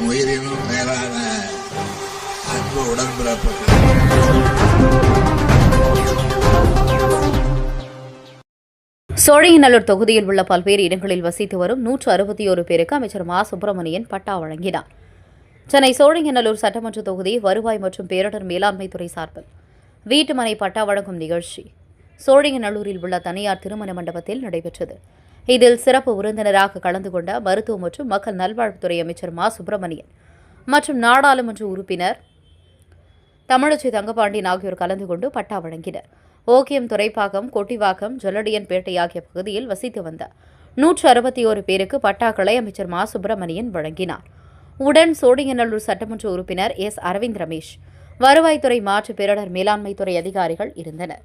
என் உயிரினும் மேலான அன்பு உடன்பிறப்பு சோழிங்கநல்லூர் தொகுதியில் உள்ள பல்வேறு இடங்களில் வசித்து வரும் நூற்று அறுபத்தி ஒரு பேருக்கு அமைச்சர் மா. சுப்பிரமணியன் பட்டா வழங்கினார். சென்னை சோழிங்கநல்லூர் சட்டமன்ற தொகுதி வருவாய் மற்றும் பேரிடர் மேலாண்மை துறை சார்பில் வீட்டுமனை பட்டா வழங்கும் நிகழ்ச்சி சோழிங்கநல்லூரில் உள்ள தனியார் திருமண மண்டபத்தில் நடைபெற்றது. இதில் சிறப்பு விருந்தினராக கலந்து கொண்ட மருத்துவ மற்றும் மக்கள் நல்வாழ்வுத்துறை அமைச்சர் மா. சுப்பிரமணியன் மற்றும் நாடாளுமன்ற உறுப்பினர் தமிழச்சி தங்கபாண்டியன் ஆகியோர் கலந்து கொண்டு பட்டா வழங்கினர். ஓகியம் துறைப்பாக்கம் கொட்டிவாக்கம் ஜொல்லடியன்பேட்டை ஆகிய பகுதியில் வசித்து வந்த நூற்று அறுபத்தி ஓரு பேருக்கு பட்டாக்களை அமைச்சர் மா. சுப்பிரமணியன் வழங்கினார். உடன் சோழிங்கநல்லூர் சட்டமன்ற உறுப்பினர் எஸ். அரவிந்த் ரமேஷ் வருவாய்த்துறை மாற்று பேரிடர் மேலாண்மை துறை அதிகாரிகள் இருந்தனர்.